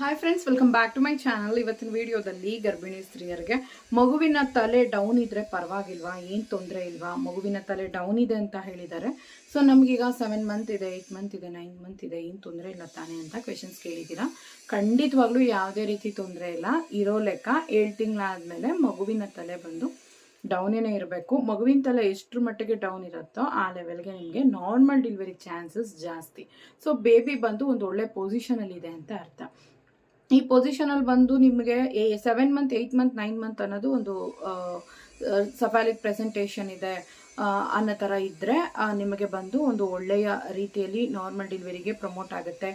Hi friends welcome back to my channel ಇವತ್ತಿನ ವಿಡಿಯೋದಲ್ಲಿ ಗರ್ಭಿಣಿ ಸ್ತ್ರೀಯರಿಗೆ ಮಗುವಿನ ತಲೆ ಡೌನ್ ಇದ್ರೆ ಪರವಾಗಿಲ್ವಾ, ಏನು ತೊಂದರೆ ಇಲ್ವಾ, ಮಗುವಿನ ತಲೆ ಡೌನ್ ಇದೆ ಅಂತ ಹೇಳಿದ್ದಾರೆ. ಸೊ ನಮಗೀಗ ಸೆವೆನ್ ಮಂತ್ ಇದೆ ಏಯ್ಟ್ ಮಂತ್ ಇದೆ ನೈನ್ ಮಂತ್ ಇದೆ, ಏನು ತೊಂದರೆ ಇಲ್ಲ ತಾನೆ ಅಂತ ಕ್ವೆಶನ್ಸ್ ಕೇಳಿದ್ದೀರಾ. ಖಂಡಿತವಾಗ್ಲೂ ಯಾವುದೇ ರೀತಿ ತೊಂದರೆ ಇಲ್ಲ. ಇರೋ ಲೆಕ್ಕ ಏಳು ತಿಂಗಳಾದಮೇಲೆ ಮಗುವಿನ ತಲೆ ಬಂದು ಡೌನೇನೇ ಇರಬೇಕು. ಮಗುವಿನ ತಲೆ ಎಷ್ಟರ ಮಟ್ಟಿಗೆ ಡೌನ್ ಇರುತ್ತೋ ಆ ಲೆವೆಲ್ಗೆ ನಿಮಗೆ ನಾರ್ಮಲ್ ಡೆಲಿವರಿ ಚಾನ್ಸಸ್ ಜಾಸ್ತಿ. ಸೊ ಬೇಬಿ ಬಂದು ಒಂದು ಒಳ್ಳೆ ಪೊಸಿಷನಲ್ಲಿ ಇದೆ ಅಂತ ಅರ್ಥ. ಈ ಪೊಸಿಷನಲ್ಲಿ ಬಂದು ನಿಮಗೆ seven month eight month nine month ಅನ್ನೋದು ಒಂದು ಸಫಾಲಿಕ್ ಪ್ರೆಸೆಂಟೇಷನ್ ಇದೆ ಅನ್ನೋ ಥರ ಇದ್ದರೆ ನಿಮಗೆ ಬಂದು ಒಂದು ಒಳ್ಳೆಯ ರೀತಿಯಲ್ಲಿ ನಾರ್ಮಲ್ ಡೆಲಿವರಿಗೆ ಪ್ರಮೋಟ್ ಆಗುತ್ತೆ.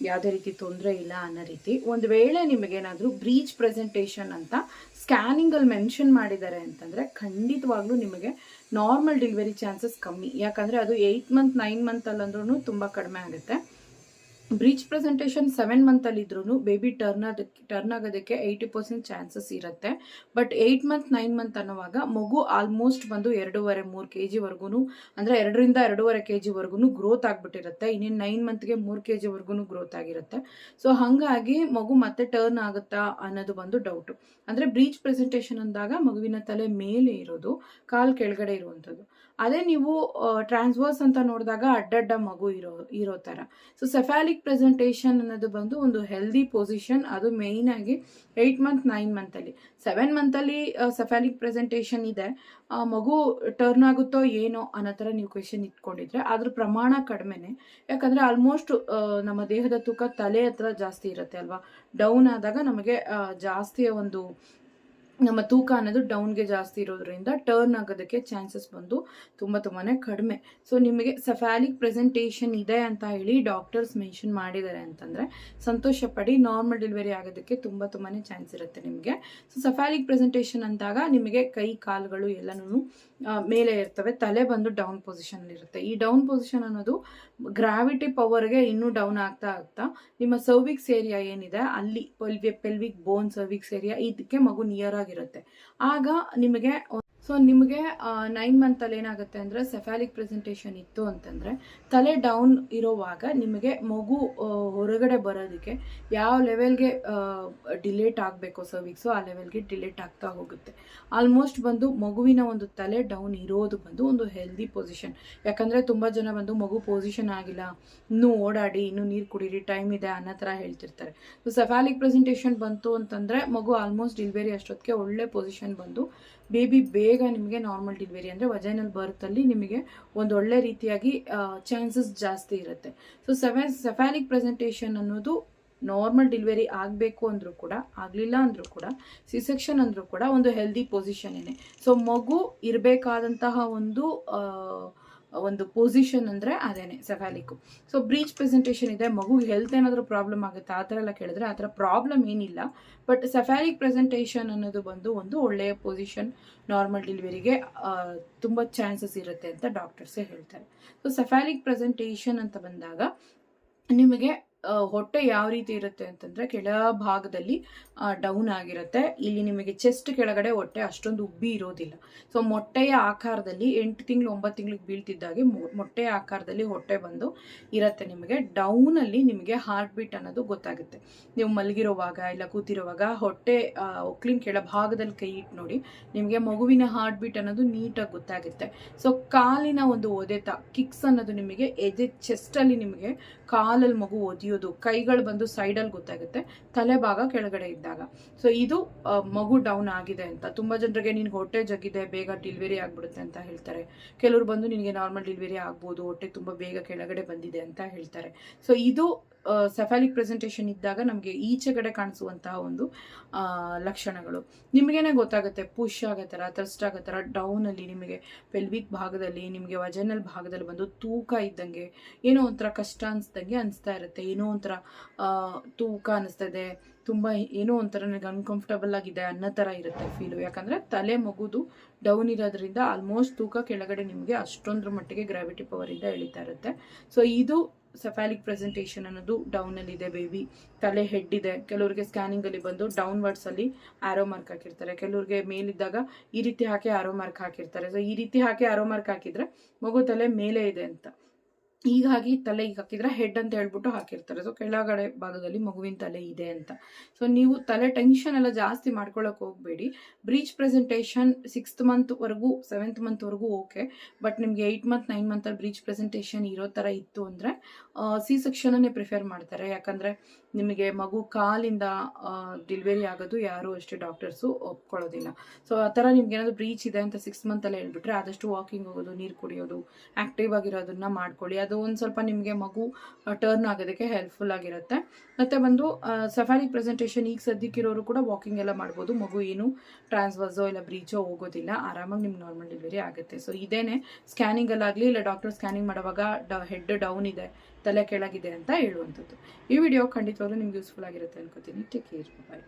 ಯಾವುದೇ ರೀತಿ ತೊಂದರೆ ಇಲ್ಲ ಅನ್ನೋ ರೀತಿ. ಒಂದು ವೇಳೆ ನಿಮಗೇನಾದರೂ ಬ್ರೀಚ್ ಪ್ರೆಸೆಂಟೇಷನ್ ಅಂತ ಸ್ಕ್ಯಾನಿಂಗಲ್ಲಿ ಮೆನ್ಷನ್ ಮಾಡಿದ್ದಾರೆ ಅಂತಂದರೆ ಖಂಡಿತವಾಗ್ಲೂ ನಿಮಗೆ ನಾರ್ಮಲ್ ಡೆಲಿವರಿ ಚಾನ್ಸಸ್ ಕಮ್ಮಿ. ಯಾಕಂದರೆ ಅದು ಏಯ್ಟ್ ಮಂತ್ ನೈನ್ ಮಂತಲ್ಲಂದ್ರೂ ತುಂಬ ಕಡಿಮೆ ಆಗುತ್ತೆ. ಬ್ರೀಚ್ ಪ್ರೆಸೆಂಟೇಷನ್ ಸೆವೆನ್ ಮಂತಲ್ಲಿ ಇದ್ರೂ ಬೇಬಿ ಟರ್ನ್ ಅದಕ್ಕೆ ಟರ್ನ್ ಆಗೋದಕ್ಕೆ ಏಯ್ಟಿ ಪರ್ಸೆಂಟ್ ಚಾನ್ಸಸ್ ಇರುತ್ತೆ. But eight month, nine month ಅನ್ನುವಾಗ ಮಗು ಆಲ್ಮೋಸ್ಟ್ ಬಂದು ಎರಡೂವರೆ, ಮೂರು ಕೆ ಜಿವರೆಗೂ ಅಂದರೆ ಎರಡರಿಂದ ಎರಡೂವರೆ ಕೆ ಜಿವರೆಗೂ ಗ್ರೋತ್ ಆಗಿಬಿಟ್ಟಿರುತ್ತೆ. ಇನ್ನೇನು ನೈನ್ ಮಂತ್ಗೆ ಮೂರು ಕೆ ಜಿವರೆಗೂ ಗ್ರೋತ್ ಆಗಿರುತ್ತೆ. ಸೊ ಹಾಗಾಗಿ ಮಗು ಮತ್ತೆ ಟರ್ನ್ ಆಗುತ್ತಾ ಅನ್ನೋದು ಬಂದು ಡೌಟು. ಅಂದರೆ ಬ್ರೀಚ್ ಪ್ರೆಸೆಂಟೇಷನ್ ಅಂದಾಗ ಮಗುವಿನ ತಲೆ ಮೇಲೆ ಇರೋದು, ಕಾಲು ಕೆಳಗಡೆ ಇರುವಂಥದ್ದು. ಅದೇ ನೀವು ಟ್ರಾನ್ಸ್ವರ್ಸ್ ಅಂತ ನೋಡಿದಾಗ ಅಡ್ಡಡ್ಡ ಮಗು ಇರೋ ಇರೋ ಥರ ಸೊ ಸೆಫಾಲಿಕ್ ಪ್ರೆಸೆಂಟೇಷನ್ ಅನ್ನೋದು ಬಂದು ಒಂದು ಹೆಲ್ದಿ ಪೊಸಿಷನ್ ಅದು ಮೇಯ್ನ್ ಆಗಿ ಏಯ್ಟ್ ಮಂತ್ ನೈನ್ ಮಂತಲ್ಲಿ ಸೆವೆನ್ ಮಂತಲ್ಲಿ ಸೆಫಾಲಿಕ್ ಪ್ರೆಸೆಂಟೇಷನ್ ಇದೆ. ಮಗು ಟರ್ನ್ ಆಗುತ್ತೋ ಏನೋ ಅನ್ನೋ ಥರ ನೀವು ಕ್ವೆಶನ್ ಇಟ್ಕೊಂಡಿದ್ರೆ ಅದ್ರ ಪ್ರಮಾಣ ಕಡಿಮೆನೆ. ಯಾಕಂದರೆ ಆಲ್ಮೋಸ್ಟ್ ನಮ್ಮ ದೇಹದ ತೂಕ ತಲೆ ಹತ್ರ ಜಾಸ್ತಿ ಇರುತ್ತೆ ಅಲ್ವಾ? ಡೌನ್ ಆದಾಗ ನಮಗೆ ಜಾಸ್ತಿಯ ಒಂದು ನಮ್ಮ ತೂಕ ಅನ್ನೋದು ಡೌನ್ಗೆ ಜಾಸ್ತಿ ಇರೋದ್ರಿಂದ ಟರ್ನ್ ಆಗೋದಕ್ಕೆ ಚಾನ್ಸಸ್ ಬಂದು ತುಂಬ ತುಂಬಾ ಕಡಿಮೆ. ಸೊ ನಿಮಗೆ ಸಫ್ಯಾಲಿಕ್ ಪ್ರೆಸೆಂಟೇಷನ್ ಇದೆ ಅಂತ ಹೇಳಿ ಡಾಕ್ಟರ್ಸ್ ಮೆನ್ಷನ್ ಮಾಡಿದ್ದಾರೆ ಅಂತಂದರೆ ಸಂತೋಷ ಪಡಿ ನಾರ್ಮಲ್ ಡೆಲಿವರಿ ಆಗೋದಕ್ಕೆ ತುಂಬ ತುಂಬಾ ಚಾನ್ಸ್ ಇರುತ್ತೆ ನಿಮಗೆ. ಸೊ ಸಫ್ಯಾಲಿಕ್ ಪ್ರೆಸೆಂಟೇಷನ್ ಅಂದಾಗ ನಿಮಗೆ ಕೈ, ಕಾಲುಗಳು ಎಲ್ಲನೂ ಮೇಲೆ ಇರ್ತವೆ, ತಲೆ ಬಂದು ಡೌನ್ ಪೊಸಿಷನ್ ಇರುತ್ತೆ. ಈ ಡೌನ್ ಪೊಸಿಷನ್ ಅನ್ನೋದು ಗ್ರಾವಿಟಿ ಪವರ್ಗೆ ಇನ್ನೂ ಡೌನ್ ಆಗ್ತಾ ಆಗ್ತಾ ನಿಮ್ಮ ಸರ್ವಿಕ್ಸ್ ಏರಿಯಾ ಏನಿದೆ, ಅಲ್ಲಿ ಪೆಲ್ವಿ ಪೆಲ್ವಿಕ್ ಬೋನ್ ಸರ್ವಿಕ್ಸ್ ಏರಿಯಾ ಇದಕ್ಕೆ ಮಗು ನಿಯರ್ ಆಗಿರುತ್ತೆ. ಆಗ ನಿಮಗೆ ಸೊ ನಿಮಗೆ ನೈನ್ ಮಂತಲ್ಲಿ ಏನಾಗುತ್ತೆ ಅಂದರೆ ಸೆಫಾಲಿಕ್ ಪ್ರೆಸೆಂಟೇಷನ್ ಇತ್ತು ಅಂತಂದರೆ, ತಲೆ ಡೌನ್ ಇರೋವಾಗ ನಿಮಗೆ ಮಗು ಹೊರಗಡೆ ಬರೋದಕ್ಕೆ ಯಾವ ಲೆವೆಲ್ಗೆ ಡಿಲೇಟ್ ಆಗಬೇಕು ಸರ್ವಿಕ್ಸು ಆ ಲೆವೆಲ್ಗೆ ಡಿಲೇಟ್ ಆಗ್ತಾ ಹೋಗುತ್ತೆ. ಆಲ್ಮೋಸ್ಟ್ ಬಂದು ಮಗುವಿನ ಒಂದು ತಲೆ ಡೌನ್ ಇರೋದು ಬಂದು ಒಂದು ಹೆಲ್ದಿ ಪೊಸಿಷನ್ ಯಾಕಂದರೆ ತುಂಬ ಜನ ಬಂದು ಮಗು ಪೊಸಿಷನ್ ಆಗಿಲ್ಲ, ಇನ್ನೂ ಓಡಾಡಿ, ಇನ್ನೂ ನೀರು ಕುಡೀರಿ ಟೈಮ್ ಇದೆ ಅನ್ನೋ ಥರ ಹೇಳ್ತಿರ್ತಾರೆ. ಸೊ ಸೆಫಾಲಿಕ್ ಪ್ರೆಸೆಂಟೇಷನ್ ಬಂತು ಅಂತಂದರೆ ಮಗು ಆಲ್ಮೋಸ್ಟ್ ಡಿಲಿವರಿ ಅಷ್ಟೊತ್ತಿಗೆ ಒಳ್ಳೆ ಪೊಸಿಷನ್ ಬಂದು ಬೇಬಿ ಬೇಗ ನಿಮಗೆ ನಾರ್ಮಲ್ ಡೆಲಿವರಿ ಅಂದರೆ ವಜೈನಲ್ ಬರ್ತಲ್ಲಿ ನಿಮಗೆ ಒಂದು ಒಳ್ಳೆ ರೀತಿಯಾಗಿ ಚಾನ್ಸಸ್ ಜಾಸ್ತಿ ಇರುತ್ತೆ. ಸೊ ಸೆವೆನ್ ಸೆಫಾಲಿಕ್ ಪ್ರೆಸೆಂಟೇಷನ್ ಅನ್ನೋದು ನಾರ್ಮಲ್ ಡೆಲಿವರಿ ಆಗಬೇಕು ಅಂದರೂ ಕೂಡ, ಆಗಲಿಲ್ಲ ಅಂದರೂ ಕೂಡ ಸಿ ಸೆಕ್ಷನ್ ಅಂದರೂ ಕೂಡ ಒಂದು ಹೆಲ್ದಿ ಪೊಸಿಷನ್ನೇ ಸೊ ಮಗು ಇರಬೇಕಾದಂತಹ ಒಂದು ಒಂದು ಪೊಸಿಷನ್ ಅಂದರೆ ಅದೇನೆ ಸೆಫಾಲಿಕ್ಕು ಸೊ ಬ್ರೀಚ್ ಪ್ರೆಸೆಂಟೇಷನ್ ಇದೆ, ಮಗು ಹೆಲ್ತ್ ಏನಾದರೂ ಪ್ರಾಬ್ಲಮ್ ಆಗುತ್ತೆ? ಆ ಥರ ಎಲ್ಲ ಕೇಳಿದ್ರೆ ಆ ಥರ ಪ್ರಾಬ್ಲಮ್ ಏನಿಲ್ಲ. ಬಟ್ ಸೆಫಾಲಿಕ್ ಪ್ರೆಸೆಂಟೇಷನ್ ಅನ್ನೋದು ಬಂದು ಒಂದು ಒಳ್ಳೆಯ ಪೊಸಿಷನ್ ನಾರ್ಮಲ್ ಡೆಲಿವರಿಗೆ ತುಂಬ ಚಾನ್ಸಸ್ ಇರುತ್ತೆ ಅಂತ ಡಾಕ್ಟರ್ಸೇ ಹೇಳ್ತಾರೆ. ಸೊ ಸೆಫಾಲಿಕ್ ಪ್ರೆಸೆಂಟೇಷನ್ ಅಂತ ಬಂದಾಗ ನಿಮಗೆ ಹೊಟ್ಟೆ ಯಾವ ರೀತಿ ಇರುತ್ತೆ ಅಂತಂದರೆ ಕೆಳ ಭಾಗದಲ್ಲಿ ಡೌನ್ ಆಗಿರುತ್ತೆ. ಇಲ್ಲಿ ನಿಮಗೆ ಚೆಸ್ಟ್ ಕೆಳಗಡೆ ಹೊಟ್ಟೆ ಅಷ್ಟೊಂದು ಉಬ್ಬಿ ಇರೋದಿಲ್ಲ. ಸೊ ಮೊಟ್ಟೆಯ ಆಕಾರದಲ್ಲಿ ಎಂಟು ತಿಂಗಳು, ಒಂಬತ್ತು ತಿಂಗಳಿಗೆ ಬೀಳ್ತಿದ್ದಾಗೆ ಮೊಟ್ಟೆಯ ಆಕಾರದಲ್ಲಿ ಹೊಟ್ಟೆ ಬಂದು ಇರುತ್ತೆ ನಿಮಗೆ. ಡೌನಲ್ಲಿ ನಿಮಗೆ ಹಾರ್ಟ್ ಬೀಟ್ ಅನ್ನೋದು ಗೊತ್ತಾಗುತ್ತೆ. ನೀವು ಮಲಗಿರೋವಾಗ ಇಲ್ಲ ಕೂತಿರುವಾಗ ಹೊಟ್ಟೆ ಒಕ್ಲಿನ್ ಕೆಳ ಭಾಗದಲ್ಲಿ ಕೈ ಇಟ್ಟು ನೋಡಿ, ನಿಮಗೆ ಮಗುವಿನ ಹಾರ್ಟ್ ಬೀಟ್ ಅನ್ನೋದು ನೀಟಾಗಿ ಗೊತ್ತಾಗುತ್ತೆ. ಸೊ ಕಾಲಿನ ಒಂದು ಒದೆತ ಕಿಕ್ಸ್ ಅನ್ನೋದು ನಿಮಗೆ ಎದೆ ಚೆಸ್ಟಲ್ಲಿ ನಿಮಗೆ ಕಾಲಲ್ಲಿ ಮಗು ಒದಿಯೋದು ಕೈಗಳು ಬಂದು ಸೈಡಲ್ಲಿ ಗೊತ್ತಾಗುತ್ತೆ ತಲೆ ಭಾಗ ಕೆಳಗಡೆ ಇದ್ದಾಗ. ಸೊ ಇದು ಮಗು ಡೌನ್ ಆಗಿದೆ ಅಂತ. ತುಂಬ ಜನರಿಗೆ ನಿನ್ಗೆ ಹೊಟ್ಟೆ ಜಗ್ಗಿದೆ ಬೇಗ ಡೆಲಿವರಿ ಆಗ್ಬಿಡುತ್ತೆ ಅಂತ ಹೇಳ್ತಾರೆ. ಕೆಲವರು ಬಂದು ನಿನಗೆ ನಾರ್ಮಲ್ ಡಿಲಿವರಿ ಆಗ್ಬೋದು, ಹೊಟ್ಟೆ ತುಂಬ ಬೇಗ ಕೆಳಗಡೆ ಬಂದಿದೆ ಅಂತ ಹೇಳ್ತಾರೆ. ಸೊ ಇದು ಸೆಫಾಲಿಕ್ ಪ್ರೆಸೆಂಟೇಷನ್ ಇದ್ದಾಗ ನಮಗೆ ಈಚೆಗಡೆ ಕಾಣಿಸುವಂತಹ ಒಂದು ಲಕ್ಷಣಗಳು. ನಿಮಗೇನೆ ಗೊತ್ತಾಗುತ್ತೆ ಪುಷ್ ಆಗೋ ಥರ ಥರ್ಸ್ಟ್ ಆಗೋ ಥರ ಡೌನಲ್ಲಿ ನಿಮಗೆ ಪೆಲ್ವಿಕ್ ಭಾಗದಲ್ಲಿ, ನಿಮಗೆ ವಜನಲ್ ಭಾಗದಲ್ಲಿ ಬಂದು ತೂಕ ಇದ್ದಂಗೆ, ಏನೋ ಒಂಥರ ಕಷ್ಟ ಅನಿಸ್ದಂಗೆ ಅನಿಸ್ತಾ ಇರುತ್ತೆ. ಏನೋ ಒಂಥರ ತೂಕ ಅನಿಸ್ತದೆ, ತುಂಬ ಏನೋ ಒಂಥರ ನನಗೆ ಅನ್ಕಂಫರ್ಟಬಲ್ ಆಗಿದೆ ಅನ್ನೋ ಥರ ಇರುತ್ತೆ ಫೀಲು ಯಾಕಂದರೆ ತಲೆ ಮಗುದು ಡೌನ್ ಇರೋದ್ರಿಂದ ಆಲ್ಮೋಸ್ಟ್ ತೂಕ ಕೆಳಗಡೆ ನಿಮಗೆ ಅಷ್ಟೊಂದ್ರ ಮಟ್ಟಿಗೆ ಗ್ರಾವಿಟಿ ಪವರಿಂದ ಎಳಿತಾ ಇರುತ್ತೆ. ಸೊ ಇದು ಸೆಫಾಲಿಕ್ ಪ್ರೆಸೆಂಟೇಷನ್ ಅನ್ನೋದು ಡೌನಲ್ಲಿ ಇದೆ ಬೇಬಿ ತಲೆ ಹೆಡ್ ಇದೆ. ಕೆಲವರಿಗೆ ಸ್ಕ್ಯಾನಿಂಗಲ್ಲಿ ಬಂದು ಡೌನ್ವರ್ಡ್ಸಲ್ಲಿ ಆರೋ ಮಾರ್ಕ್ ಹಾಕಿರ್ತಾರೆ. ಕೆಲವ್ರಿಗೆ ಮೇಲಿದ್ದಾಗ ಈ ರೀತಿ ಹಾಕಿ ಆರೋ ಮಾರ್ಕ್ ಹಾಕಿರ್ತಾರೆ. ಸೊ ಈ ರೀತಿ ಹಾಕಿ ಆರೋ ಮಾರ್ಕ್ ಹಾಕಿದ್ರೆ ಮಗು ತಲೆ ಮೇಲೆ ಇದೆ ಅಂತ. ಹೀಗಾಗಿ ತಲೆ ಈಗ ಹಾಕಿದ್ರೆ ಹೆಡ್ ಅಂತ ಹೇಳ್ಬಿಟ್ಟು ಹಾಕಿರ್ತಾರೆ. ಸೊ ಕೆಳಗಡೆ ಭಾಗದಲ್ಲಿ ಮಗುವಿನ ತಲೆ ಇದೆ ಅಂತ. ಸೊ ನೀವು ತಲೆ ಟೆನ್ಷನ್ ಎಲ್ಲ ಜಾಸ್ತಿ ಮಾಡ್ಕೊಳಕ್ ಹೋಗಬೇಡಿ. ಬ್ರೀಚ್ ಪ್ರೆಸೆಂಟೇಷನ್ ಸಿಕ್ಸ್ತ್ ಮಂತ್ವರೆಗೂ ಸೆವೆಂತ್ ಮಂತ್ವರೆಗೂ ಓಕೆ ಬಟ್ ನಿಮಗೆ ಏಯ್ಟ್ ಮಂತ್ ನೈನ್ ಮಂತಲ್ಲಿ ಬ್ರೀಚ್ ಪ್ರೆಸೆಂಟೇಷನ್ ಇರೋ ಥರ ಇತ್ತು ಅಂದರೆ ಸಿ ಸೆಕ್ಷನನ್ನೇ ಪ್ರಿಫರ್ ಮಾಡ್ತಾರೆ. ಯಾಕಂದರೆ ನಿಮಗೆ ಮಗು ಕಾಲಿಂದ ಡೆಲಿವರಿ ಆಗೋದು ಯಾರು ಅಷ್ಟೇ ಡಾಕ್ಟರ್ಸು ಒಪ್ಕೊಳ್ಳೋದಿಲ್ಲ. ಸೊ ಆ ಥರ ನಿಮ್ಗೆ ಏನಾದರೂ ಬ್ರೀಚ್ ಇದೆ ಅಂತ ಸಿಕ್ಸ್ ಮಂತಲ್ಲಿ ಹೇಳ್ಬಿಟ್ರೆ ಆದಷ್ಟು ವಾಕಿಂಗ್ ಹೋಗೋದು, ನೀರು ಕುಡಿಯೋದು ಆ್ಯಕ್ಟಿವ್ ಆಗಿರೋದನ್ನ ಮಾಡ್ಕೊಳ್ಳಿ. ಅದು ಒಂದು ಸ್ವಲ್ಪ ನಿಮಗೆ ಮಗು ಟರ್ನ್ ಆಗೋದಕ್ಕೆ ಹೆಲ್ಪ್ಫುಲ್ ಆಗಿರುತ್ತೆ. ಮತ್ತು ಬಂದು ಸಫಾರಿ ಪ್ರೆಸೆಂಟೇಷನ್ ಈಗ ಸದ್ಯಕ್ಕಿರೋರು ಕೂಡ ವಾಕಿಂಗ್ ಎಲ್ಲ ಮಾಡ್ಬೋದು. ಮಗು ಏನು ಟ್ರಾನ್ಸ್ವರ್ಸೋ ಇಲ್ಲ ಬ್ರೀಚೋ ಹೋಗೋದಿಲ್ಲ. ಆರಾಮಾಗಿ ನಿಮ್ಗೆ ನಾರ್ಮಲ್ ಡೆಲಿವರಿ ಆಗುತ್ತೆ. ಸೊ ಇದೇನೆ ಸ್ಕ್ಯಾನಿಂಗಲ್ಲಾಗಲಿ ಇಲ್ಲ ಡಾಕ್ಟರ್ ಸ್ಕ್ಯಾನಿಂಗ್ ಮಾಡುವಾಗ ಡ ಹೆಡ್ ಡೌನ್ ಇದೆ, ತಲೆ ಕೆಳಗಿದೆ ಅಂತ ಹೇಳುವಂಥದ್ದು. ಈ ವಿಡಿಯೋ ಖಂಡಿತವಾಗ್ಲೂ ನಿಮ್ಗೆ ಯೂಸ್ಫುಲ್ ಆಗಿರುತ್ತೆ ಅನ್ಕೋತೀನಿ. Take care bye